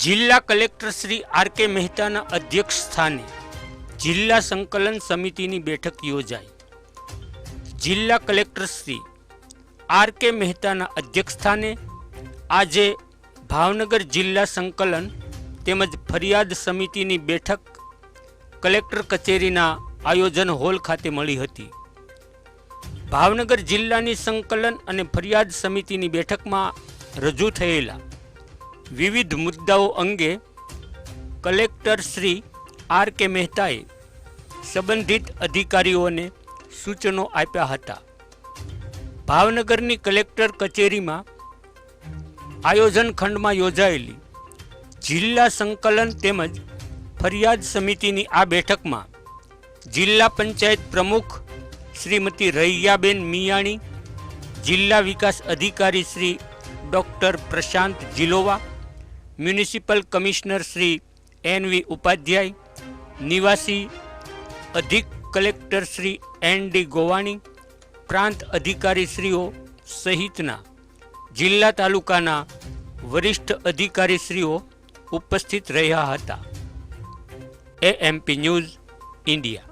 જિલ્લા collector Shri R K મહેતાના અધ્યક્ષ સ્થાને જિલ્લા સંકલન સમિતિની બેઠક યોજાઈ. જિલ્લા કલેક્ટર શ્રી આર કે મહેતાના અધ્યક્ષ સ્થાને આજે ભાવનગર જિલ્લા સંકલન તેમજ ફરિયાદ સમિતિની બેઠક કલેક્ટર કચેરીના આયોજન હોલ ખાતે મળી હતી. ભાવનગર જિલ્લાની સંકલન અને ફરિયાદ સમિતિની બેઠકમાં રજૂ થયેલા વિવિધ મુદ્દાઓ અંગે કલેક્ટર શ્રી આર કે મહેતાએ સંબંધિત અધિકારીઓને સૂચનો આપ્યા હતા. ભાવનગરની કલેક્ટર કચેરીમાં આયોજન ખંડમાં યોજાયેલી જિલ્લા સંકલન તેમજ ફરિયાદ સમિતિની આ બેઠકમાં જિલ્લા પંચાયત પ્રમુખ શ્રીમતી રૈયાબેન મિયાણી, જિલ્લા વિકાસ અધિકારી Shri doctor Prashant Jilova municipal commissioner Shri N V Upadhyay, નિવાસી અધિક collector Shri N D Govani, પ્રાંત અધિકારીશ્રીઓ સહિતના જિલ્લા તાલુકાના વરિષ્ઠ અધિકારીશ્રીઓ ઉપસ્થિત રહ્યા હતા. AMP news, India.